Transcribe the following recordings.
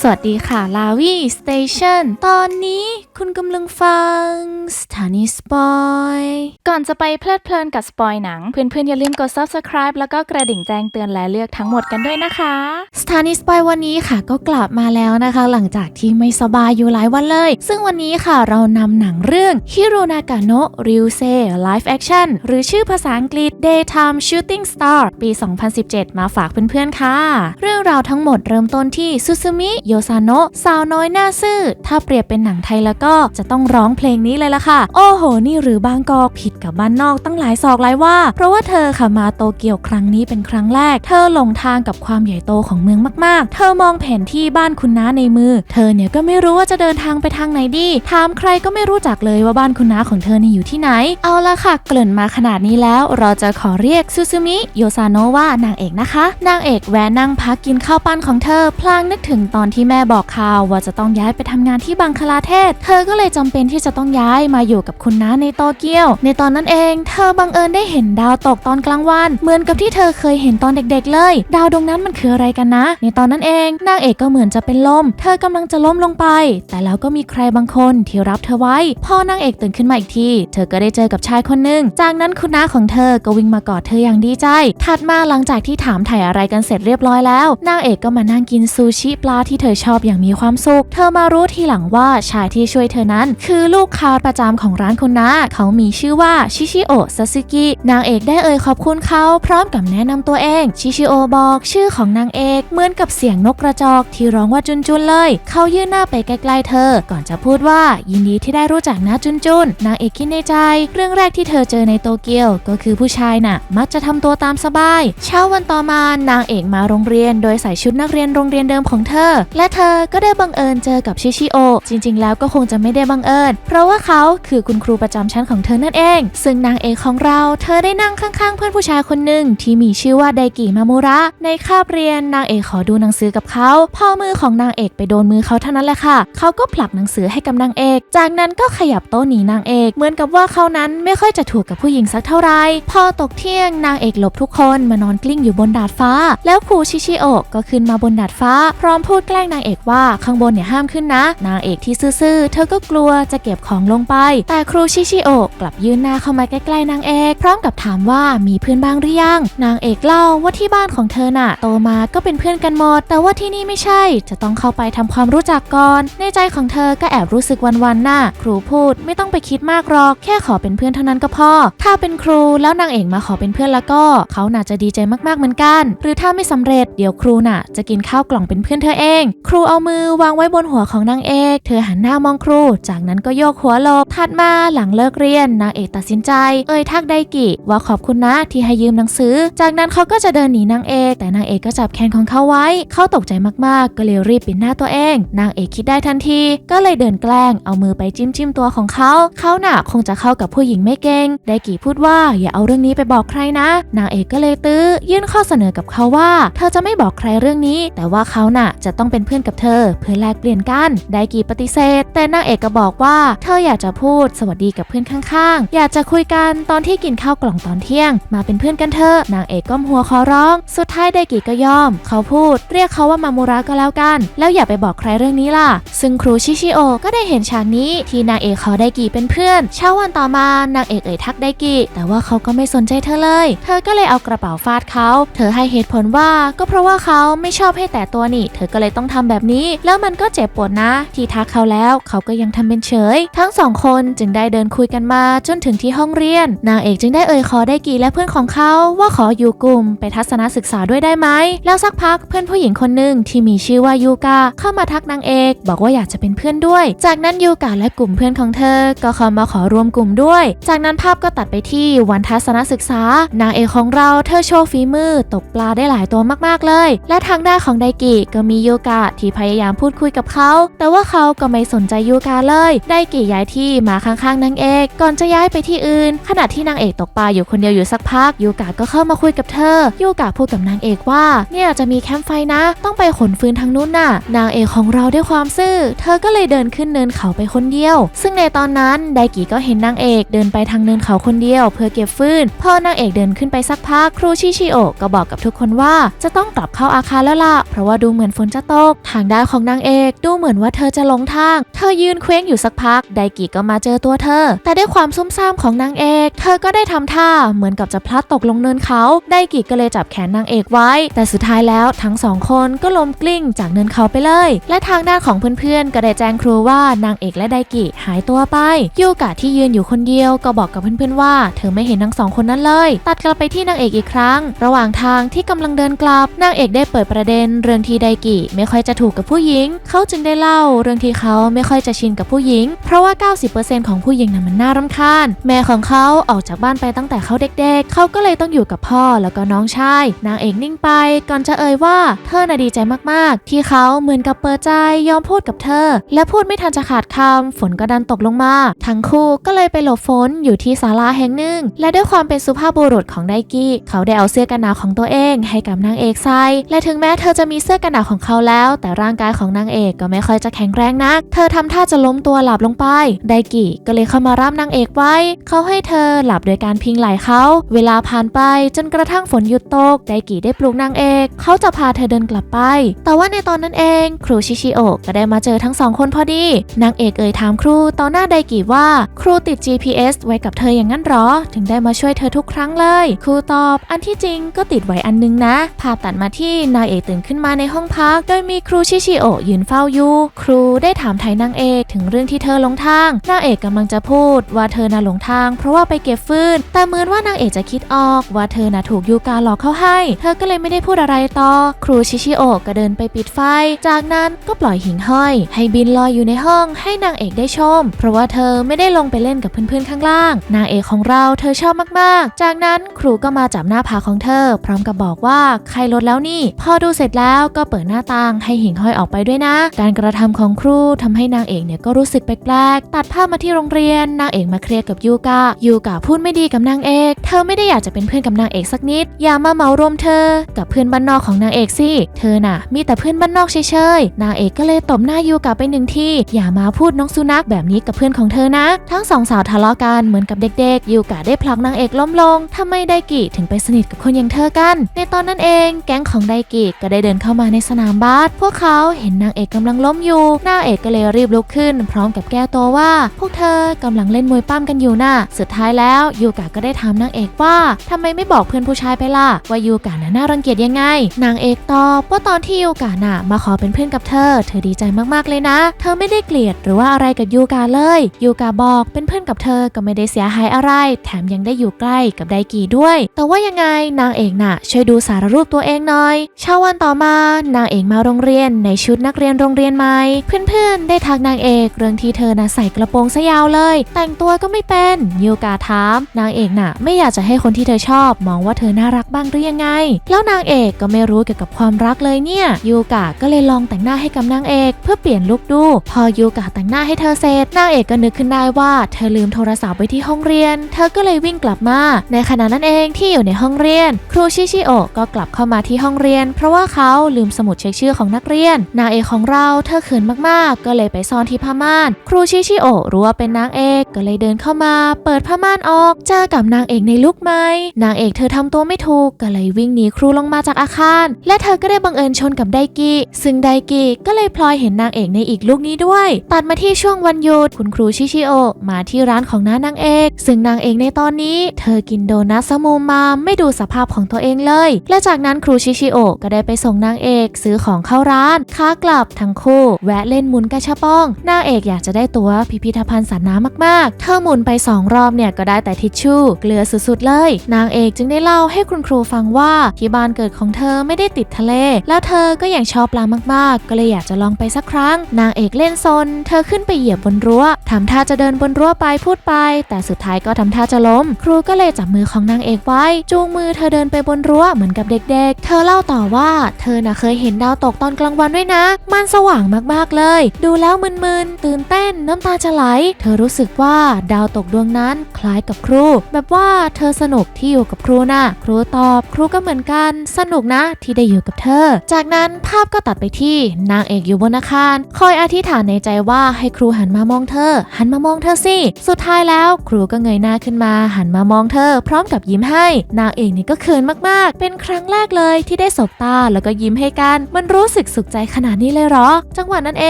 สวัสดีค่ะ ลาวีสเตชันตอนนี้คุณกำลังฟังสถานีสปอย ก่อนจะไปเพลิดเพลินกับสปอยหนัง เพื่อนๆ อย่าลืมกด subscribe แล้วก็กระดิ่งแจ้งเตือนและเลือกทั้งหมดกันด้วยนะคะ สถานีสปอยวันนี้ค่ะก็กลับมาแล้วนะคะ หลังจากที่ไม่สบายอยู่หลายวันเลย ซึ่งวันนี้ค่ะเรานำหนังเรื่อง Hiro Nagano Ryusei Live Action หรือชื่อภาษาอังกฤษ Daytime Shooting Star ปี 2017 มาฝากเพื่อนๆค่ะ เรื่องราวทั้งหมดเริ่มต้นที่ซูซูมิโยซาโนะสาวน้อยหน้าซื่อ ถ้าเปรียบเป็นหนังไทยแล้วก็จะต้องร้องเพลงนี้เลยล่ะค่ะ โอ้โห นี่หรือบางกอกผิดกับบ้านนอกตั้งหลายศอกหลายว่า เพราะว่าเธอค่ะมาโตเกียวครั้งนี้เป็นครั้งแรก เธอหลงทางกับความใหญ่โตของเมืองมาก ๆ เธอมองแผนที่บ้านคุณน้าในมือ เธอเนี่ยก็ไม่รู้ว่าจะเดินทางไปทางไหนดี ถามใครก็ไม่รู้จักเลยว่าบ้านคุณน้าของเธอนี่อยู่ที่ไหน เอาละค่ะ เกริ่นมาขนาดนี้แล้ว เราจะขอเรียกซูซูมิโยซาโนะว่านางเอกนะคะ นางเอกแวะนั่งพักกินข้าวปั้นของเธอ พลางนึกถึงตอนที่ที่แม่บอกข่าวว่าจะต้องย้ายไปทำงานที่บังคลาเทศ เธอก็เลยจำเป็นที่จะต้องย้ายมาอยู่กับคุณน้าในโตเกียว ในตอนนั้นเอง เธอบังเอิญได้เห็นดาวตกตอนกลางวัน เหมือนกับที่เธอเคยเห็นตอนเด็กๆเลย ดาวดวงนั้นมันคืออะไรกันนะ ในตอนนั้นเองนางเอกก็เหมือนจะเป็นลม เธอกำลังจะล้มลงไป แต่แล้วก็มีใครบางคนที่รับเธอไว้ พอนางเอกตื่นขึ้นมาอีกที เธอก็ได้เจอกับชายคนหนึ่ง จากนั้นคุณน้าของเธอก็วิ่งมากอดเธออย่างดีใจ ถัดมาหลังจากที่ถามถ่ายอะไรกันเสร็จเรียบร้อยแล้ว นางเอกก็มานั่งกินซูชิปลาที่เธอธอชอบอย่างมีความสุข เธอมารู้ทีหลังว่าชายที่ช่วยเธอนั้น คือลูกค้าประจำของร้านคุณน้าเขามีชื่อว่าชิชิโอะซาสึกินางเอกได้เอ่ยขอบคุณเขาพร้อมกับแนะนำตัวเอง ชิชิโอบอกชื่อของนางเอกเหมือนกับเสียงนกกระจอกที่ร้องว่าจุนจุนเลย เขายื่นหน้าไปใกล้ๆเธอ ก่อนจะพูดว่ายินดีที่ได้รู้จักนะจุนจุนนางเอกคิดในใจ เรื่องแรกที่เธอเจอในโตเกียวก็คือผู้ชายน่ะ มักจะทำตัวตามสบาย เช้าวันต่อมานางเอกมาโรงเรียน โดยใส่ชุดนักเรียนโรงเรียนเดิมของเธอและเธอก็ได้บังเอิญเจอกับชิชิโอ จริง ๆ แล้วก็คงจะไม่ได้บังเอิญ เพราะว่าเขาคือคุณครูประจำชั้นของเธอนั่นเอง ซึ่งนางเอกของเราเธอได้นั่งข้างๆ เพื่อนผู้ชายคนหนึ่งที่มีชื่อว่าไดกิมามุระ ในคาบเรียนนางเอกขอดูหนังสือกับเขา พอมือของนางเอกไปโดนมือเขาเท่านั้นแหละค่ะ เขาก็ผลักหนังสือให้กับนางเอก จากนั้นก็ขยับโต๊ะหนีนางเอก เหมือนกับว่าเขานั้นไม่ค่อยจะถูกกับผู้หญิงสักเท่าไหร่พอตกเที่ยงนางเอกหลบทุกคนมานอนกลิ้งอยู่บนดาดฟ้า แล้วครูชิชิโอก็ขึ้นมาบนดาดฟ้า พร้อมพูดแกล้งนางเอกว่าข้างบนเนี่ยห้ามขึ้นนะ นางเอกที่ซื่อๆ เธอก็กลัวจะเก็บของลงไป แต่ครูชิชิโอกลับยื่นหน้าเข้ามาใกล้ๆนางเอก พร้อมกับถามว่ามีเพื่อนบ้างหรือยัง นางเอกเล่าว่าที่บ้านของเธอน่ะโตมาก็เป็นเพื่อนกันหมด แต่ว่าที่นี่ไม่ใช่ จะต้องเข้าไปทำความรู้จักก่อน ในใจของเธอก็แอบรู้สึกวันๆน่ะครูพูดไม่ต้องไปคิดมากหรอก แค่ขอเป็นเพื่อนเท่านั้นก็พอ ถ้าเป็นครูแล้วนางเอกมาขอเป็นเพื่อนแล้วก็ เขาน่าจะดีใจมากๆเหมือนกัน หรือถ้าไม่สำเร็จเดี๋ยวครูน่ะจะกินข้าวกล่องเป็นเพื่อนเธอเองครูเอามือวางไว้บนหัวของนางเอก เธอหันหน้ามองครู จากนั้นก็โยกหัวหลบถัดมาหลังเลิกเรียนนางเอกตัดสินใจ เอ่ยทักไดกิ ว่าขอบคุณนะที่ให้ยืมหนังสือ จากนั้นเขาก็จะเดินหนีนางเอก แต่นางเอกก็จับแขนของเขาไว้ เขาตกใจมากๆ ก็เลยรีบปิดหน้าตัวเอง นางเอกคิดได้ทันที ก็เลยเดินแกล้งเอามือไปจิ้มจิ้มตัวของเขา เขาหน่ะคงจะเข้ากับผู้หญิงไม่เก่งไดกิพูดว่าอย่าเอาเรื่องนี้ไปบอกใครนะ นางเอกก็เลยตื้อยื่นข้อเสนอกับเขาว่า เธอจะไม่บอกใครเรื่องนี้ แต่ว่าเขาน่ะจะต้องเป็นเพื่อนกับเธอ เพื่อแลกเปลี่ยนกัน ไดกิปฏิเสธ แต่นางเอกก็บอกว่า เธออยากจะพูดสวัสดีกับเพื่อนข้างๆ อยากจะคุยกันตอนที่กินข้าวกล่องตอนเที่ยง มาเป็นเพื่อนกันเถอะนางเอกก้มหัวขอร้อง สุดท้ายไดกิก็ยอม เขาพูด เรียกเขาว่ามามูระก็แล้วกัน แล้วอย่าไปบอกใครเรื่องนี้ล่ะ ซึ่งครูชิชิโอก็ได้เห็นฉากนี้ที่นางเอกขอไดกิเป็นเพื่อน เช้าวันต่อมานางเอกเอ่ยทักไดกิแต่ว่าเขาก็ไม่สนใจเธอเลย เธอก็เลยเอากระเป๋าฟาดเขา เธอให้เหตุผลว่าก็เพราะว่าเขาไม่ชอบให้แต่ตัวนี่ เธอก็เลยต้องทำแบบนี้ แล้วมันก็เจ็บปวดนะ ที่ทักเขาแล้ว เขาก็ยังทำเป็นเฉย ทั้งสองคนจึงได้เดินคุยกันมาจนถึงที่ห้องเรียน นางเอกจึงได้เอ่ยขอไดกิและเพื่อนของเขา ว่าขออยู่กลุ่มไปทัศนศึกษาด้วยได้ไหมแล้วสักพักเพื่อนผู้หญิงคนหนึ่งที่มีชื่อว่ายูกาเข้ามาทักนางเอก บอกว่าอยากจะเป็นเพื่อนด้วย จากนั้นยูกาและกลุ่มเพื่อนของเธอ ก็เข้ามาขอรวมกลุ่มด้วย จากนั้นภาพก็ตัดไปที่วันทัศนศึกษา นางเอกของเราเธอโชว์ฝีมือตกปลาได้หลายตัวมากๆเลย และทางด้านของไดกิก็มียูกาที่พยายามพูดคุยกับเขา แต่ว่าเขาก็ไม่สนใจยูกาเลย ไดกิย้ายที่มาข้างๆนางเอก ก่อนจะย้ายไปที่อื่น ขณะที่นางเอกตกปลาอยู่คนเดียวอยู่สักพักยูกาก็เข้ามาคุยกับเธอยูกาพูดกับนางเอกว่า เนี่ยจะมีแคมป์ไฟนะ ต้องไปขนฟืนทางนู้นน่ะ นางเอกของเราด้วยความซื่อ เธอก็เลยเดินขึ้นเนินเขาไปคนเดียว ซึ่งในตอนนั้นไดกิก็เห็นนางเอกเดินไปทางเนินเขาคนเดียว เพื่อเก็บฟืนพอนางเอกเดินขึ้นไปสักพักครูชิชิโอก็บอกกับทุกคนว่าจะต้องกลับเข้าอาคารแล้วล่ะเพราะว่าดูเหมือนฝนจะตกก ทางด้านของนางเอกดูเหมือนว่าเธอจะหลงทาง เธอยืนเคว้งอยู่สักพัก ไดกิก็มาเจอตัวเธอ แต่ด้วยความซุ่มซ่ามของนางเอก เธอก็ได้ทำท่าเหมือนกับจะพลัดตกลงเนินเขา ไดกิก็เลยจับแขนนางเอกไว้ แต่สุดท้ายแล้วทั้งสองคนก็ล้มกลิ้งจากเนินเขาไปเลย และทางด้านของเพื่อนๆ ก็ได้แจ้งครูว่านางเอกและไดกิหายตัวไปยูกะที่ยืนอยู่คนเดียวก็บอกกับเพื่อนๆว่า เธอไม่เห็นทั้งสองคนนั้นเลย ตัดกลับไปที่นางเอกอีกครั้ง ระหว่างทางที่กำลังเดินกลับนางเอกได้เปิดประเด็นเรื่องที่ไดกิไม่ค่อยจะถูกกับผู้หญิง เขาจึงได้เล่าเรื่องที่เขาไม่ค่อยจะชินกับผู้หญิง เพราะว่า 90%ของผู้หญิงนั้นมันน่ารำคาญ แม่ของเขาออกจากบ้านไปตั้งแต่เขาเด็กๆ เขาก็เลยต้องอยู่กับพ่อแล้วก็น้องชาย นางเอกนิ่งไป ก่อนจะเอ่ยว่าเธอน่ะดีใจมากๆ ที่เขาเหมือนกับเปิดใจยอมพูดกับเธอ และพูดไม่ทันจะขาดคำฝนก็ดันตกลงมา ทั้งคู่ก็เลยไปหลบฝนอยู่ที่ศาลาแห่งหนึ่ง และด้วยความเป็นสุภาพบุรุษของไดกี้ เขาได้เอาเสื้อกันหนาวของตัวเอง ให้กับนางเอกใส่และถึงแม้เธอจะมีเสื้อกันหนาวของเขาแล้วแต่ร่างกายของนางเอกก็ไม่ค่อยจะแข็งแรงนัก เธอทำท่าจะล้มตัวหลับลงไป ไดกิก็เลยเข้ามารับนางเอกไว้ เขาให้เธอหลับโดยการพิงไหล่เขา เวลาผ่านไปจนกระทั่งฝนหยุดตก ไดกิได้ปลุกนางเอก เขาจะพาเธอเดินกลับไป แต่ว่าในตอนนั้นเอง ครูชิชิโอะก็ได้มาเจอทั้งสองคนพอดี นางเอกเอ่ยถามครูต่อหน้าไดกิว่า ครูติด GPS ไว้กับเธออย่างนั้นหรอ ถึงได้มาช่วยเธอทุกครั้งเลย ครูตอบ อันที่จริงก็ติดไว้อันนึงนะ ภาพตัดมาที่นางเอกตื่นขึ้นมาในห้องพัก โดยมีครูชิชิโอะยืนเฝ้าอยู่ ครูได้ถามไทยนางเอกถึงเรื่องที่เธอหลงทาง นางเอกกำลังจะพูดว่าเธอน่ะหลงทาง เพราะว่าไปเก็บฟืน แต่เหมือนว่านางเอกจะคิดออกว่าเธอน่ะถูกยูกาหลอกเข้าให้ เธอก็เลยไม่ได้พูดอะไรต่อ ครูชิชิโอะก็เดินไปปิดไฟ จากนั้นก็ปล่อยหิ่งห้อย ให้บินลอยอยู่ในห้องให้นางเอกได้ชม เพราะว่าเธอไม่ได้ลงไปเล่นกับเพื่อนๆข้างล่าง นางเอกของเราเธอชอบมากๆ จากนั้นครูก็มาจับหน้าผากของเธอ พร้อมกับบอกว่าใครลดแล้วนี่ พอดูเสร็จแล้วก็เปิดหน้าต่างใให้หิ่งห้อยออกไปด้วยนะ การกระทำของครูทำให้นางเอกเนี่ยก็รู้สึกแปลกๆ ตัดภาพมาที่โรงเรียน นางเอกมาเคลียร์กับยูกะยูกะพูดไม่ดีกับนางเอก เธอไม่ได้อยากจะเป็นเพื่อนกับนางเอกสักนิด อย่ามาเหมารวมเธอ กับเพื่อนบ้านนอกของนางเอกสิ เธอน่ะ มีแต่เพื่อนบ้านนอกเฉยๆ นางเอกก็เลยตบหน้ายูกะไปหนึ่งทีอย่ามาพูดน้องสุนัขแบบนี้กับเพื่อนของเธอนะ ทั้งสองสาวทะเลาะกันเหมือนกับเด็กๆยูกะได้ผลักนางเอกล้มลงทำไม่ไดกิถึงไปสนิทกับคนอย่างเธอกัน ในตอนนั้นเองแก๊งของไดกิก็ได้เดินเข้ามาในสนามบาสพวกเขาเห็นนางเอกกำลังล้มอยู่ นางเอกก็เลยรีบลุกขึ้น พร้อมกับแก้ตัวว่า พวกเธอกำลังเล่นมวยปั้มกันอยู่น่ะ สุดท้ายแล้วยูกะก็ได้ถามนางเอกว่าทำไมไม่บอกเพื่อนผู้ชายไปล่ะว่ายูกะน่ะน่ารังเกียจยังไง นางเอกตอบว่าตอนที่ยูกะน่ะมาขอเป็นเพื่อนกับเธอ เธอดีใจมากๆเลยนะ เธอไม่ได้เกลียดหรือว่าอะไรกับยูกะเลยยูกะบอกเป็นเพื่อนกับเธอก็ไม่ได้เสียหายอะไร แถมยังได้อยู่ใกล้กับไดกีด้วย แต่ว่ายังไงนางเอกน่ะช่วยดูสารรูปตัวเองหน่อยเช้าวันต่อมานางเอกมาโรงเรียนในชุดนักเรียนโรงเรียนใหม่เพื่อนๆ ได้ทักนางเอกเรื่องที่เธอน่ะใส่กระโปรงซะยาวเลย แต่งตัวก็ไม่เป็นยูกาถาม นางเอกน่ะ ไม่อยากจะให้คนที่เธอชอบ มองว่าเธอน่ารักบ้างหรือยังไง แล้วนางเอกก็ไม่รู้เกี่ยวกับความรักเลยเนี่ยยูกาก็เลยลองแต่งหน้าให้กับนางเอกเพื่อเปลี่ยนลุคดู พอยูกาแต่งหน้าให้เธอเสร็จนางเอกก็นึกขึ้นได้ว่าเธอลืมโทรศัพท์ไว้ที่ห้องเรียน เธอก็เลยวิ่งกลับมา ในขณะนั้นเองที่อยู่ในห้องเรียน ครูชิชิโอก็กลับเข้ามาที่ห้องเรียน เพราะว่าเขาลืมสมุดเช็คชื่อของนักเรียน นางเอกของเราเธอเขินมากๆ ก็เลยไปซ่อนที่ผ้าม่าน ครูชิชิโอรู้ว่าเป็นนางเอกก็เลยเดินเข้ามา เปิดผ้าม่านออกเจอกับนางเอกในลุคใหม่นางเอกเธอทำตัวไม่ถูกก็เลยวิ่งหนีครูลงมาจากอาคาร และเธอก็ได้บังเอิญชนกับไดกิซึ่งไดกิก็เลยพลอยเห็นนางเอกในอีกลุคนี้ด้วย ตัดมาที่ช่วงวันหยุดคุณครูชิชิโอมาที่ร้านของน้านางเอก ซึ่งนางเอกในตอนนี้ เธอกินโดนัทสมูมามไม่ดูสภาพของตัวเองเลย และจากนั้นครูชิชิโอก็ได้ไปส่งนางเอก ซื้อของเข้าาร้านค้ากลับทั้งคู่ แวะเล่นหมุนกระชับป้องนางเอกอยากจะได้ตัวพิพิธภัณฑ์สัตว์น้ำมากๆ เธอหมุนไปสองรอบเนี่ยก็ได้แต่ทิชชู่ เกลือสุดๆเลย นางเอกจึงได้เล่าให้คุณครูฟังว่าที่บ้านเกิดของเธอไม่ได้ติดทะเล แล้วเธอก็อยังชอบปลามาก ๆ ก็เลยอยากจะลองไปสักครั้ง นางเอกเล่นซน เธอขึ้นไปเหยียบบนรั้วทำท่าจะเดินบนรั้วไปพูดไป แต่สุดท้ายก็ทำท่าจะล้ม ครูก็เลยจับมือของนางเอกไว้ จูงมือเธอเดินไปบนรั้วเหมือนกับเด็ก ๆ เธอเล่าต่อว่า เธอน่ะเคยเห็นดาวตกตอนกลางวันด้วยนะ มันสว่างมากๆเลย ดูแล้วมึนๆ ตื่นเต้นน้ำตาจะไหล เธอรู้สึกว่าดาวตกดวงนั้นคล้ายกับครู แบบว่าเธอสนุกที่อยู่กับครูน่ะ ครูตอบครูก็เหมือนกัน สนุกนะที่ได้อยู่กับเธอ จากนั้นภาพก็ตัดไปที่นางเอกอยู่บนอาคาร คอยอธิษฐานในใจว่าให้ครูหันมามองเธอ หันมามองเธอสิ สุดท้ายแล้วครูก็เงยหน้าขึ้นมา หันมามองเธอ พร้อมกับยิ้มให้ นางเอกนี่ก็เขินมากๆ เป็นครั้งแรกเลยที่ได้สบตาแล้วก็ยิ้มให้กัน มันรู้สึกสุขใจขนาดนี้เลยเหรอ จังหวะนั้นเอ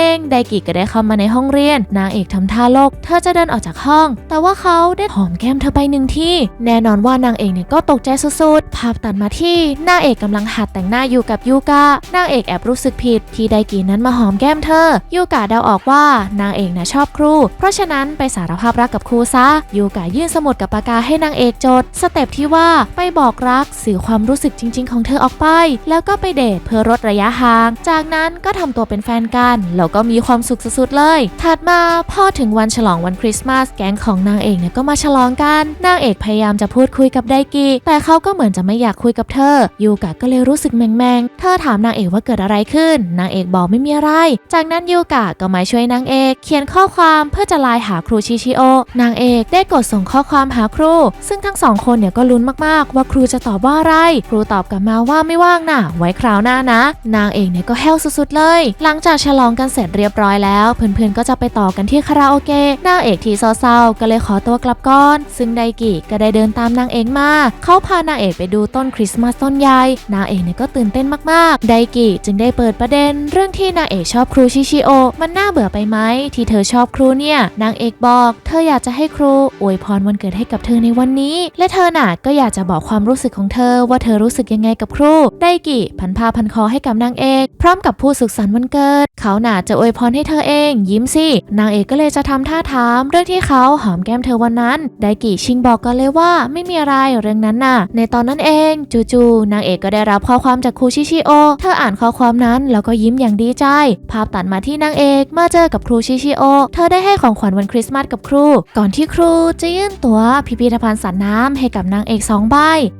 งไดกิก็ได้เข้ามาในห้องเรียน นางเอกทำท่าโลก เธอจะเดินออกจากห้อง แต่ว่าเขาได้หอมแก้มเธอไปหนึ่งที่ แน่นอนว่านางเอกเนี่ยก็ตกใจสุดๆ ภาพตัดมาที่นางเอกกำลังหัดแต่งหน้าอยู่กับยูกะนางเอกแอบรู้สึกผิด ที่ไดกินั้นมาหอมแก้มเธอ ยูกะเดาออกว่านางเอกน่ะชอบครู เพราะฉะนั้นไปสารภาพรักกับครูซะ ยูกะยื่นสมุดกับปากกาให้นางเอกจด สเต็ปที่ว่าไปบอกรักสื่อความรู้สึกจริง ๆ ของเธอออกไป แล้วก็ไปเดทเพื่อลดระยะห่างจากนั้นก็ทำตัวเป็นแฟนกันแล้วก็มีความสุขสุดๆเลย ถัดมาพอถึงวันฉลองวันคริสต์มาสแก๊งของนางเอกเนี่ยก็มาฉลองกัน นางเอกพยายามจะพูดคุยกับไดกิแต่เขาก็เหมือนจะไม่อยากคุยกับเธอ ยูกะก็เลยรู้สึกแมงๆ เธอถามนางเอกว่าเกิดอะไรขึ้น นางเอกบอกไม่มีอะไร จากนั้นยูกะก็มาช่วยนางเอก เขียนข้อความเพื่อจะไลน์หาครูชิชิโอ นางเอกได้กดส่งข้อความหาครู ซึ่งทั้งสองคนเนี่ยก็ลุ้นมากๆ ว่าครูจะตอบว่าอะไร ครูตอบกลับมาว่าไม่ว่างน่ะ ไว้คราวหน้านะ นางเอกเนี่ยก็แห้วสุดๆเลย หลังจากฉลองกันเสร็จเรียบร้อยแล้ว เพื่อนๆก็จะไปต่อกันที่คาราโอเกะนางเอกที่เศร้าๆก็เลยขอตัวกลับก่อน ซึ่งไดกิก็ได้เดินตามนางเอกมา เขาพานางเอกไปดูต้นคริสต์มาสต้นใหญ่นางเอกเนี่ยก็ตื่นเต้นมากๆ ไดกิจึงได้เปิดประเด็น เรื่องที่นางเอกชอบครูชิชิโอ มันน่าเบื่อไปไหมที่เธอชอบครูเนี่ย นางเอกบอก เธออยากจะให้ครูอวยพรวันเกิดให้กับเธอในวันนี้ และเธอน่ะก็อยากจะบอกความรู้สึกของเธอว่าเธอรู้สึกยังไงกับครู ไดกิพันผ้าพันคอให้กับนางเอกพร้อมกับพูดสุขสันต์วันเกิด เขาน่ะจะอวยพรให้เธอเอง ยิ้มสิ นางเอกก็เลยจะทำท่าถาม เรื่องที่เขาหอมแก้มเธอวันนั้น ไดกิชิงบอกกันเลยว่าไม่มีอะไรเรื่องนั้นน่ะ ในตอนนั้นเองจู่ๆนางเอกก็ได้รับข้อความจากครูชิชิโอ เธออ่านข้อความนั้นแล้วก็ยิ้มอย่างดีใจ ภาพตัดมาที่นางเอกมาเจอกับครูชิชิโอ เธอได้ให้ของขวัญวันคริสต์มาสกับครู ก่อนที่ครูจะยื่นตั๋วพิพิธภัณฑ์สัตว์น้ำให้กับนางเอกสองใบ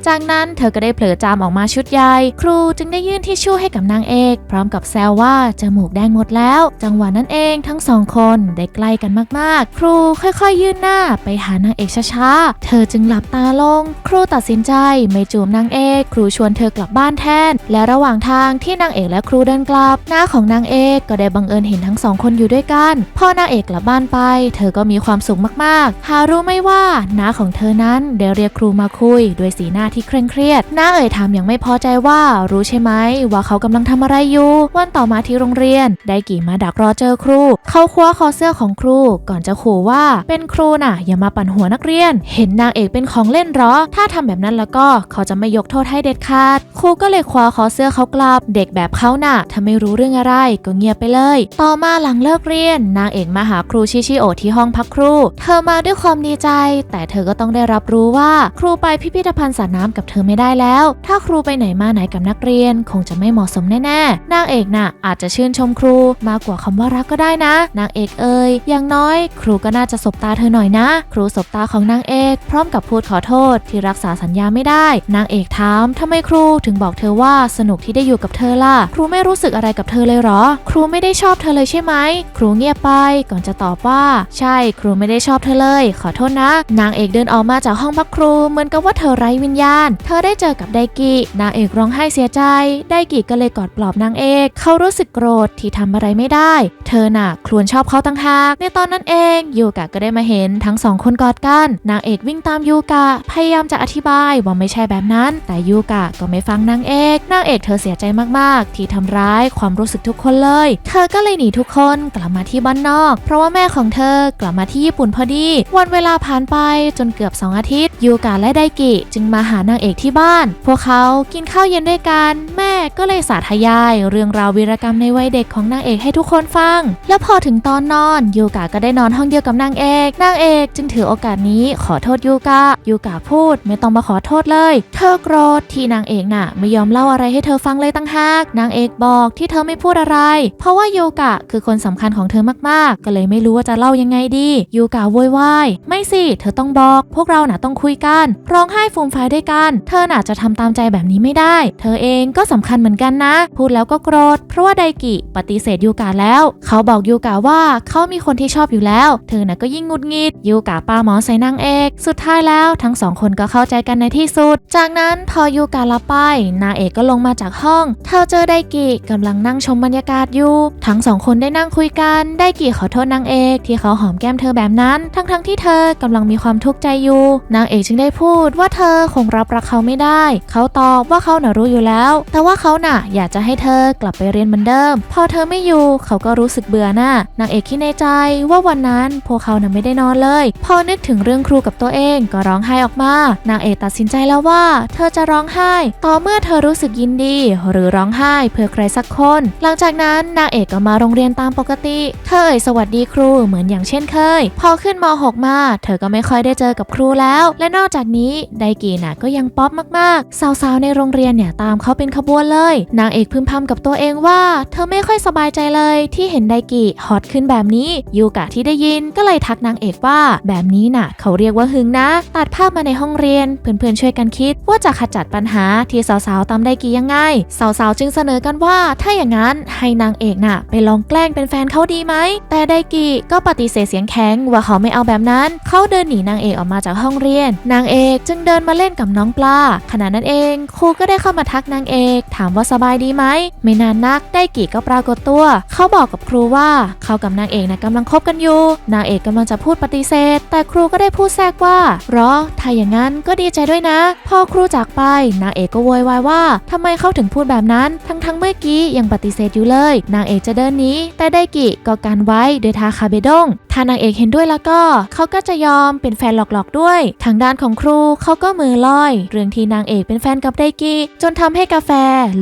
จากนั้นเธอก็ได้เผลอจามออกมาชุดใหญ่ ครูจึงได้ยื่นทิชชู่ให้กับนางเอกพร้อมกับแซวว่าจมูกแดงหมดแล้ว จังหวะนั้นเองทั้งสองคนได้ใกล้กันมากๆ ครูค่อยๆ ยื่นหน้าไปหานางเอกช้าๆ เธอจึงหลับตาลง ครูตัดสินใจไม่จูบนางเอก ครูชวนเธอกลับบ้านแทน และระหว่างทางที่นางเอกและครูเดินกลับ หน้าของนางเอกก็ได้บังเอิญเห็นทั้งสองคนอยู่ด้วยกัน พอนางเอกกลับบ้านไป เธอก็มีความสุขมากๆ หารู้ไหมว่าน้าของเธอนั้นได้เรียกครูมาคุย ด้วยสีหน้าที่เคร่งเครียด น้าเอ่ยถามอย่างไม่พอใจว่ารู้ใช่ไหมว่าเขากำลังทำอะไรยู่วันต่อมาที่โรงเรียน ไดกี่มาดักรอเจอครู เขาคว้าคอเสื้อของครู ก่อนจะขู่ว่าเป็นครูน่ะ อย่ามาปั่นหัวนักเรียน เห็นนางเอกเป็นของเล่นหรอ ถ้าทำแบบนั้นแล้วก็เขาจะไม่ยกโทษให้เด็ดขาด ครูก็เลยคว้าคอเสื้อเขากลับ เด็กแบบเขาน่ะถ้าไม่รู้เรื่องอะไร ก็เงียบไปเลย ต่อมาหลังเลิกเรียน นางเอกมาหาครูชิชิโอที่ห้องพักครู เธอมาด้วยความดีใจ แต่เธอก็ต้องได้รับรู้ว่าครูไปพิพิธภัณฑ์สระน้ำกับเธอไม่ได้แล้ว ถ้าครูไปไหนมาไหนกับนักเรียน คงจะไม่เหมาะสมแน่ๆนางเอกน่ะอาจจะชื่นชมครูมากกว่าคำว่ารักก็ได้นะ นางเอกเอ่ยอย่างน้อย ครูก็น่าจะสบตาเธอหน่อยนะ ครูสบตาของนางเอก พร้อมกับพูดขอโทษที่รักษาสัญญาไม่ได้ นางเอกถามทำไมครูถึงบอกเธอว่าสนุกที่ได้อยู่กับเธอล่ะ ครูไม่รู้สึกอะไรกับเธอเลยหรอ ครูไม่ได้ชอบเธอเลยใช่ไหม ครูเงียบไปก่อนจะตอบว่า ใช่ ครูไม่ได้ชอบเธอเลย ขอโทษนะ นางเอกเดินออกมาจากห้องพักครูเหมือนกับว่าเธอไร้วิญญาณ เธอได้เจอกับไดกิ นางเอกร้องไห้เสียใจ ไดกิก็เลยกอดปลอบนางเอกเขารู้สึกโกรธที่ทำอะไรไม่ได้ เธอน่ะครวญชอบเขาตั้งหาก ในตอนนั้นเองยูกะก็ได้มาเห็นทั้งสองคนกอดกัน นางเอกวิ่งตามยูกะพยายามจะอธิบายว่าไม่ใช่แบบนั้น แต่ยูกะก็ไม่ฟังนางเอกนางเอกเธอเสียใจมากๆ ที่ทำร้ายความรู้สึกทุกคนเลย เธอก็เลยหนีทุกคนกลับมาที่บ้านนอก เพราะว่าแม่ของเธอกลับมาที่ญี่ปุ่นพอดี วันเวลาผ่านไปจนเกือบ 2 อาทิตย์ยูกะและไดกิจึงมาหานางเอกที่บ้าน พวกเขากินข้าวเย็นด้วยกัน แม่ก็เลยสาธยายเรื่องราววีรกรรมในวัยเด็กของนางเอกให้ทุกคนฟัง แล้วพอถึงตอนนอนยูกะก็ได้นอนห้องเดียวกับนางเอก นางเอกจึงถือโอกาสนี้ขอโทษยูกะยูกะพูดไม่ต้องมาขอโทษเลย เธอโกรธที่นางเอกน่ะ ไม่ยอมเล่าอะไรให้เธอฟังเลยตั้งหาก นางเอกบอกที่เธอไม่พูดอะไร เพราะว่ายูกะคือคนสำคัญของเธอมากๆ ก็เลยไม่รู้ว่าจะเล่ายังไงดียูกะโวยวายไม่สิ เธอต้องบอก พวกเราน่ะต้องคุยกันร้องไห้ฟูมฟายด้วยกัน เธอน่ะจะทำตามใจแบบนี้ไม่ได้ เธอเองก็สำคัญเหมือนกันนะ พูดแล้วก็โกรธเพราะว่าไดกิปฏิเสธยูกะแล้ว เขาบอกยูกะว่าเขามีคนที่ชอบอยู่แล้ว เธอน่ะก็ยิ่งหงุดหงิดยูกะปาหมอใส่นางเอก สุดท้ายแล้วทั้งสองคนก็เข้าใจกันในที่สุด จากนั้นพอยูกะรับไปนางเอกก็ลงมาจากห้อง เธอเจอไดกิกำลังนั่งชมบรรยากาศอยู่ ทั้งสองคนได้นั่งคุยกัน ไดกิขอโทษนางเอกที่เขาหอมแก้มเธอแบบนั้น ทั้งๆที่เธอกำลังมีความทุกข์ใจอยู่ นางเอกจึงได้พูดว่าเธอคงรับรักเขาไม่ได้ เขาตอบว่าเขาน่ะรู้อยู่แล้ว แต่ว่าเขาน่ะอยากจะให้เธออ กลับไปเรียนเหมือนเดิม พอเธอไม่อยู่เขาก็รู้สึกเบื่อหน้านางเอกคิดในใจว่าวันนั้นพวกเขาน่ะไม่ได้นอนเลย พอนึกถึงเรื่องครูกับตัวเองก็ร้องไห้ออกมานางเอกตัดสินใจแล้วว่า เธอจะร้องไห้ ต่อเมื่อเธอรู้สึกยินดี หรือร้องไห้เพื่อใครสักคน หลังจากนั้นนางเอกก็มาโรงเรียนตามปกติ เธอเอ่ยสวัสดีครูเหมือนอย่างเช่นเคย พอขึ้นม .6 มา เธอก็ไม่ค่อยได้เจอกับครูแล้ว และนอกจากนี้ไดกีน่ะก็ยังป๊อปมากๆ สาวๆในโรงเรียนเนี่ยตามเขาเป็นขบวนเลย นางเอกพึมพำกับตัวเองว่า เธอไม่ค่อยสบายใจเลยที่เห็นไดกิฮอตขึ้นแบบนี้ ยูกะที่ได้ยินก็เลยทักนางเอกว่า แบบนี้น่ะ เขาเรียกว่าหึงนะ ตัดภาพมาในห้องเรียน เพื่อนๆช่วยกันคิด ว่าจะขจัดปัญหาที่สาวๆตามไดกิยังไง สาวๆจึงเสนอกันว่า ถ้าอย่างนั้นให้นางเอกน่ะ ไปลองแกล้งเป็นแฟนเขาดีไหม แต่ไดกิก็ปฏิเสธเสียงแข็งว่าเขาไม่เอาแบบนั้น เขาเดินหนีนางเอกออกมาจากห้องเรียน นางเอกจึงเดินมาเล่นกับน้องปลาขณะนั้นเองครูก็ได้เข้ามาทักนางเอก ถามว่าสบายดีไหมไม่นานนักไดกิก็ปรากฏตัว เขาบอกกับครูว่าเขากับนางเอกนะกำลังคบกันอยู่ นางเอกกำลังจะพูดปฏิเสธ แต่ครูก็ได้พูดแทรกว่าหรอถ้าอย่างนั้นก็ดีใจด้วยนะ พอครูจากไป นางเอกก็โวยวายว่าทำไมเขาถึงพูดแบบนั้น ทั้งทั้งเมื่อกี้ยังปฏิเสธอยู่เลย นางเอกจะเดินหนี้แต่ไดกิก็กันไว้ด้วยทาคาเบดงถ้านางเอกเห็นด้วยแล้วก็ เขาก็จะยอมเป็นแฟนหลอกๆด้วย ทางด้านของครูเขาก็มือลอย เรื่องที่นางเอกเป็นแฟนกับไดกิจนทำให้กาแฟ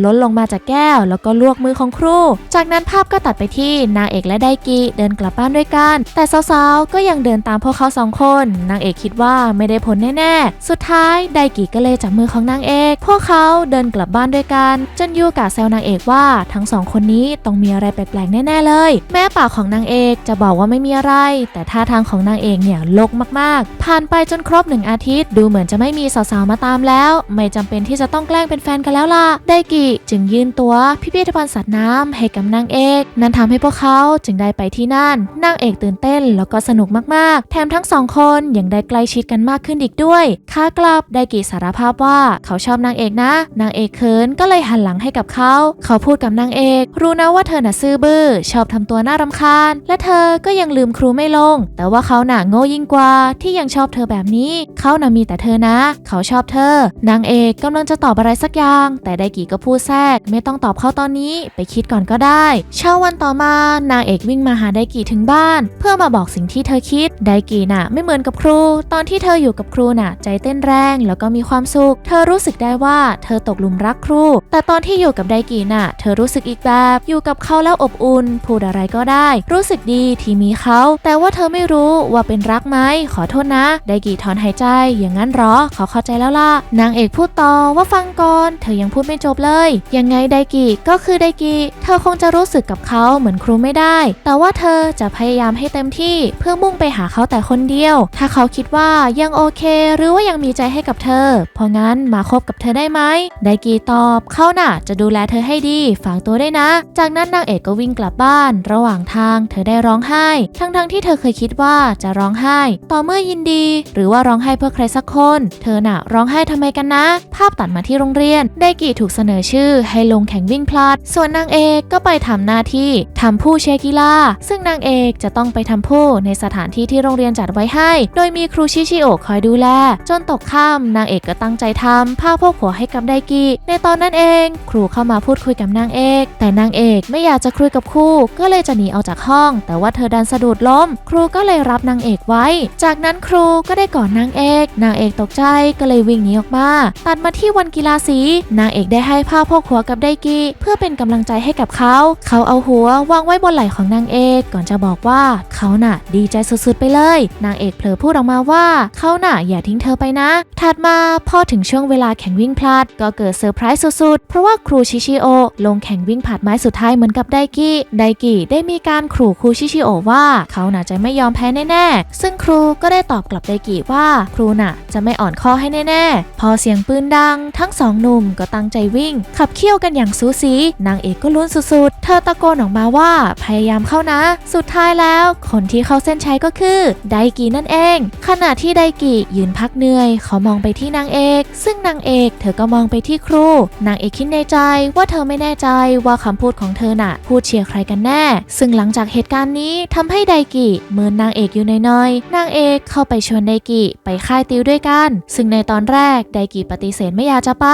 ล้นลงมาจากแก้วแล้วก็ลวกมือของครู จากนั้นภาพก็ตัดไปที่นางเอกและไดกิเดินกลับบ้านด้วยกัน แต่สาวๆ ก็ยังเดินตามพวกเขาสองคน นางเอกคิดว่าไม่ได้ผลแน่ๆ สุดท้ายไดกิก็เลยจับมือของนางเอก พวกเขาเดินกลับบ้านด้วยกัน จนยูกะแซวนางเอกว่าทั้งสองคนนี้ต้องมีอะไรแปลกๆ แน่ๆเลย แม่ปากของนางเอกจะบอกว่าไม่มีอะไร แต่ท่าทางของนางเอกเนี่ยลกมากๆ ผ่านไปจนครบหนึ่งอาทิตย์ ดูเหมือนจะไม่มีสาวๆ มาตามแล้ว ไม่จำเป็นที่จะต้องแกล้งเป็นแฟนกันแล้วล่ะ ไดกิจึงยื่นตัวพิพิธภัณฑ์สัตว์น้ำให้กับนางเอก นั่นทำให้พวกเขาจึงได้ไปที่นั่นนางเอกตื่นเต้นแล้วก็สนุกมากๆ แถมทั้งสองคนยังได้ใกล้ชิดกันมากขึ้นอีกด้วยขากลับไดกิสารภาพว่าเขาชอบนางเอกนะ นางเอกเขินก็เลยหันหลังให้กับเขา เขาพูดกับนางเอก รู้นะว่าเธอน่ะซื่อบื้อ ชอบทำตัวน่ารำคาญ และเธอก็ยังลืมครูไม่ลง แต่ว่าเขาหน่ะโง่ยิ่งกว่าที่ยังชอบเธอแบบนี้ เขาน่ะมีแต่เธอนะ เขาชอบเธอ นางเอกกำลังจะตอบอะไรสักอย่าง แต่ไดกิก็พูดแทรกไม่ต้องตอบเขาตอนนี้ไปคิดก่อนก็ได้เช้าวันต่อมานางเอกวิ่งมาหาไดกิถึงบ้าน เพื่อมาบอกสิ่งที่เธอคิดไดกิน่ะ ไม่เหมือนกับครู ตอนที่เธออยู่กับครูน่ะ ใจเต้นแรงแล้วก็มีความสุข เธอรู้สึกได้ว่าเธอตกหลุมรักครู แต่ตอนที่อยู่กับไดกิน่ะ เธอรู้สึกอีกแบบอยู่กับเขาแล้วอบอุ่นพูดอะไรก็ได้ รู้สึกดีที่มีเขา แต่ว่าเธอไม่รู้ว่าเป็นรักไหมขอโทษนะ ไดกิถอนหายใจอย่างนั้นหรอขาเข้าใจแล้วล่ะนางเอกพูดต่อว่าฟังก่อนเธอยังพูดไม่จบเลย ยังไงไดกิก็คือไดกิ เธอคงจะรู้สึกกับเขาเหมือนครูไม่ได้ แต่ว่าเธอจะพยายามให้เต็มที่เพื่อมุ่งไปหาเขาแต่คนเดียว ถ้าเขาคิดว่ายังโอเค หรือว่ายังมีใจให้กับเธอ เพราะงั้นมาคบกับเธอได้ไหมไดกิตอบเขาน่ะ จะดูแลเธอให้ดีฝากตัวได้นะ จากนั้นนางเอกก็วิ่งกลับบ้าน ระหว่างทางเธอได้ร้องไห้ ทั้งๆที่เธอเคยคิดว่าจะร้องไห้ ต่อเมื่อยินดี หรือว่าร้องไห้เพื่อใครสักคน เธอน่ะ ร้องไห้ทำไมกันนะ ภาพตัดมาที่โรงเรียนไดกิถูกเสนอชื่อให้ลงแข่งวิ่งพลัดส่วนนางเอกก็ไปทำหน้าที่ทำผู้เชียร์กีฬา ซึ่งนางเอกจะต้องไปทำผู้ในสถานที่ที่โรงเรียนจัดไว้ให้ โดยมีครูชิชิโอะคอยดูแล จนตกค่ำนางเอกก็ตั้งใจทำผ้าโพกหัวให้กับไดกิในตอนนั้นเอง ครูเข้ามาพูดคุยกับนางเอก แต่นางเอกไม่อยากจะคุยกับครูก็เลยจะหนีออกจากห้อง แต่ว่าเธอดันสะดุดล้ม ครูก็เลยรับนางเอกไว้ จากนั้นครูก็ได้กอดนางเอก นางเอกตกใจก็เลยวิ่งหนีออกมา ตัดมาที่วันกีฬาสี นางเอกได้ให้ผ้าโพกหัวกับไดกิเพื่อเป็นกำลังใจให้กับเขา เขาเอาหัววางไว้บนไหล่ของนางเอกก่อนจะบอกว่าเขาน่ะดีใจสุดๆไปเลย นางเอกเผลอพูดออกมาว่าเขาน่ะอย่าทิ้งเธอไปนะ ถัดมาพอถึงช่วงเวลาแข่งวิ่งพลัดก็เกิดเซอร์ไพรส์สุดๆ เพราะว่าครูชิชิโอลงแข่งวิ่งผัดไม้สุดท้ายเหมือนกับไดกิไดกิได้มีการขู่ครูชิชิโอว่าเขาน่ะจะไม่ยอมแพ้แน่ๆ ซึ่งครูก็ได้ตอบกลับไดกิว่าครูน่ะจะไม่อ่อนข้อให้แน่ๆ พอเสียงปืนดัง ทั้งสองหนุ่มก็ตั้งใจวิ่ง ขับเคี่ยวกันอย่างสูสี นางเอกก็ลุ้นสุดๆ เธอตะโกนออกมาว่าพยายามเข้านะ สุดท้ายแล้ว คนที่เข้าเส้นชัยก็คือ ไดกินั่นเอง ขณะที่ไดกิยืนพักเหนื่อย เขามองไปที่นางเอก ซึ่งนางเอกเธอก็มองไปที่ครู นางเอกคิดในใจว่าเธอไม่แน่ใจว่าคำพูดของเธอน่ะ พูดเชียร์ใครกันแน่ ซึ่งหลังจากเหตุการณ์นี้ทำให้ไดกิเมินนางเอกอยู่น้อยๆนางเอกเข้าไปชวนไดกิไปค่ายติวด้วยกัน ซึ่งในตอนแรกไดกิปฏิเสธไม่อยากจะไป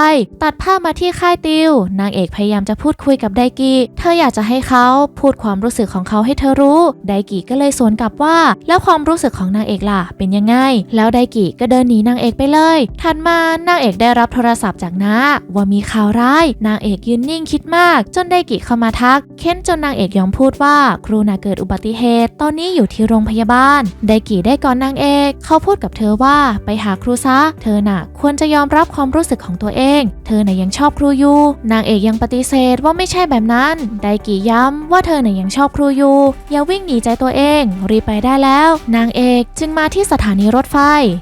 ตัดภาพมาที่ค่ายติวนางเอกพยายามายามจะพูดคุยกับไดกิ เธออยากจะให้เขาพูดความรู้สึกของเขาให้เธอรู้ ไดกิก็เลยสวนกลับว่า แล้วความรู้สึกของนางเอกล่ะ เป็นยังไง แล้วไดกิก็เดินหนีนางเอกไปเลยถัดมานางเอกได้รับโทรศัพท์จากน้าว่ามีข่าวร้าย นางเอกยืนนิ่งคิดมาก จนไดกิเข้ามาทัก เค้นจนนางเอกยอมพูดว่า ครูน่ะเกิดอุบัติเหตุ ตอนนี้อยู่ที่โรงพยาบาล ไดกิได้ก่อนนางเอก เขาพูดกับเธอว่าไปหาครูซะ เธอน่ะควรจะยอมรับความรู้สึกของตัวเอง เธอน่ะยังชอบครูอยู่ นางเอกยังปฏิเสธว่าไม่ใช่แบบนั้น ไดกิย้ำว่าเธอน่ะยังชอบครูอยู่ อย่าวิ่งหนีใจตัวเอง รีบไปได้แล้ว นางเอกจึงมาที่สถานีรถไฟ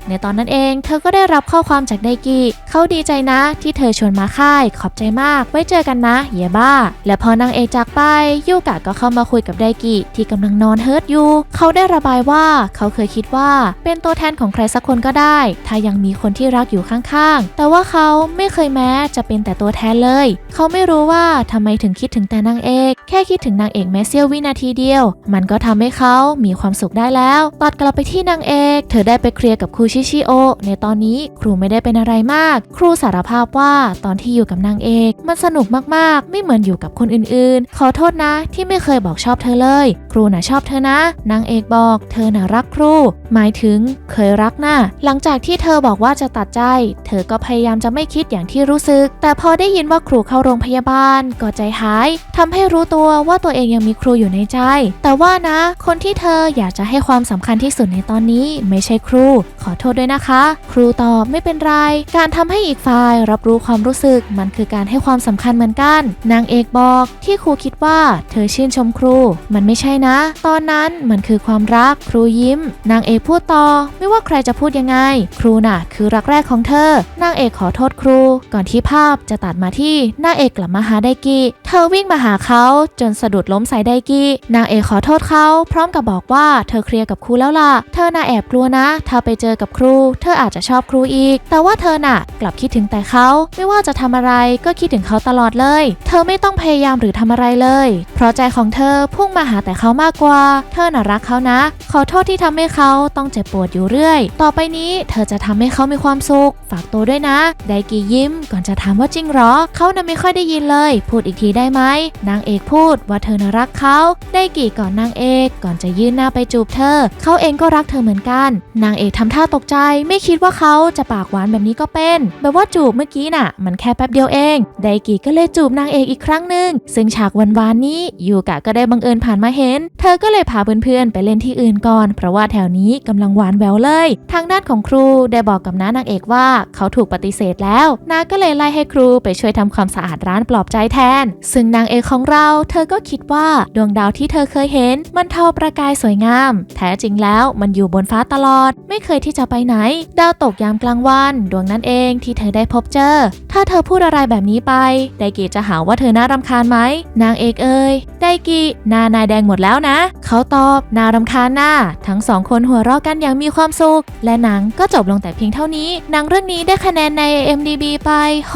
ในตอนนั้นเองเธอก็ได้รับข้อความจากไดกิเขาดีใจนะ ที่เธอชวนมาค่าย ขอบใจมาก ไว้เจอกันนะเยบ้า และพอนางเอกจากไปยูกะก็เข้ามาคุยกับไดกิที่กำลังนอนเฮิร์ตอยู่เขาได้ระบายว่าเขาเคยคิดว่าเป็นตัวแทนของใครสักคนก็ได้ ถ้ายังมีคนที่รักอยู่ข้างๆ แต่ว่าเขาไม่เคยแม้จะเป็นแต่ตัวแทนเลย เขาไม่รู้ว่าทำไมถึงคิดถึงแต่นางเอก แค่คิดถึงนางเอกแม้เสี้ยววินาทีเดียว มันก็ทำให้เขามีความสุขได้แล้วตัดกลับไปที่นางเอก เธอได้ไปเคลียร์กับครูชิชิโอ ในตอนนี้ครูไม่ได้เป็นอะไรมาก ครูสารภาพว่าตอนที่อยู่กับนางเอก มันสนุกมากๆ ไม่เหมือนอยู่กับคนอื่นๆ ขอโทษนะที่ไม่เคยบอกชอบเธอเลย ครูน่ะชอบเธอนะ นางเอกบอก เธอน่ะรักครู หมายถึงเคยรักนะ่ะหลังจากที่เธอบอกว่าจะตัดใจ เธอก็พยายามจะไม่คิดอย่างที่รู้สึก แต่พอได้ยินว่าครูเข้าโรงพยาบาลก็ใจหายทำให้รู้ตัวว่าตัวเองยังมีครูอยู่ในใจ แต่ว่านะ คนที่เธออยากจะให้ความสำคัญที่สุดในตอนนี้ ไม่ใช่ครู ขอโทษด้วยนะคะ ครูตอบไม่เป็นไร การทำให้อีกฝ่ายรับรู้ความรู้สึกมันคือการให้ความสำคัญเหมือนกัน นางเอกบอกที่ครูคิดว่าเธอชื่นชมครู มันไม่ใช่นะ ตอนนั้นมันคือความรักครูยิ้ม นางเอกพูดต่อ ไม่ว่าใครจะพูดยังไง ครูน่ะ คือรักแรกของเธอนางเอกขอโทษครู ก่อนที่ภาพจะตัดมาที่นางเอกกลับมาหาไดกิเธอวิ่งมาหาเขาจนสะดุดล้มใส่ไดกินางเอกขอโทษเขา พร้อมกับบอกว่าเธอเคลียร์กับครูแล้วล่ะ เธอน่ะแอบกลัวนะ ถ้าไปเจอกับครู เธออาจจะชอบครูอีก แต่ว่าเธอน่ะ กลับคิดถึงแต่เขา ไม่ว่าจะทำอะไรก็คิดถึงเขาตลอดเลย เธอไม่ต้องพยายามหรือทำอะไรเลย เพราะใจของเธอพุ่งมาหาแต่เขามากกว่า เธอน่ะรักเขานะ ขอโทษที่ทำให้เขาต้องเจ็บปวดอยู่เรื่อย ต่อไปนี้เธอจะทำให้เขามีความสุข ฝากตัวด้วยนะ ไดกี้ยิ้มก่อนจะถามว่าจริงหรอ เขาน่ะไม่ค่อยได้ยินเลย พูดอีกทีได้ไหม นางเอกพูดว่าเธอนะรักเขา ได้กี่ก่อนนางเอกก่อนจะยื่นหน้าไปจูบเธอ เขาเองก็รักเธอเหมือนกัน นางเอกทำท่าตกใจ ไม่คิดว่าเขาจะปากหวานแบบนี้ก็เป็น แบบว่าจูบเมื่อกี้น่ะ มันแค่แป๊บเดียวเอง ไดกีก็เลยจูบนางเอกอีกครั้งหนึ่ง ซึ่งฉากวันวานๆนี้ยูกะก็ได้บังเอิญผ่านมาเห็น เธอก็เลยพาเพื่อนๆไปเล่นที่อื่นก่อน เพราะว่าแถวนี้กำลังหวานแววเลย ทางด้านของครูได้บอกกับน้านางเอกว่าเขาถูกปฏิเสธแล้วน้าก็เลยไล่ให้ครูไปช่วยทำความสะอาดร้านปลอบใจแทน ซึ่งนางเอกของเราเธอก็คิดว่าดวงดาวที่เธอเคยเห็น มันเทอประกายสวยงาม แท้จริงแล้วมันอยู่บนฟ้าตลอด ไม่เคยที่จะไปไหน ดาวตกยามกลางวัน ดวงนั้นเองที่เธอได้พบเจอ ถ้าเธอพูดอะไรแบบนี้ไป ไดกิจะหาว่าเธอน่ารำคาญไหม นางเอกเอ่ยไดกิหน้านายแดงหมดแล้วนะ เขาตอบน่ารำคาญหน้า ทั้งสองคนหัวเราะกันอย่างมีความสุข และหนังก็จบลงแต่เพียงเท่านี้หนังเรื่องนี้ได้คะแนนใน IMDB ไป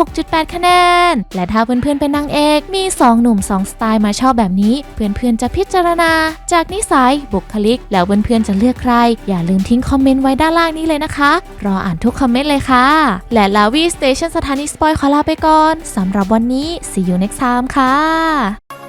6.8 คะแนน และถ้าเพื่อนนเป็นนางเอก มี2หนุ่ม2สไตล์มาชอบแบบนี้ เพื่อนๆจะพิจารณา จากนิสัยบุคลิก แล้วเพื่อนๆจะเลือกใคร อย่าลืมทิ้งคอมเมนต์ไว้ด้านล่างนี้เลยนะคะ รออ่านทุกคอมเมนต์เลยค่ะ และลาวีสเตชันสถานีสปอยขอลาไปก่อนสำหรับวันนี้ see you next time ค่ะ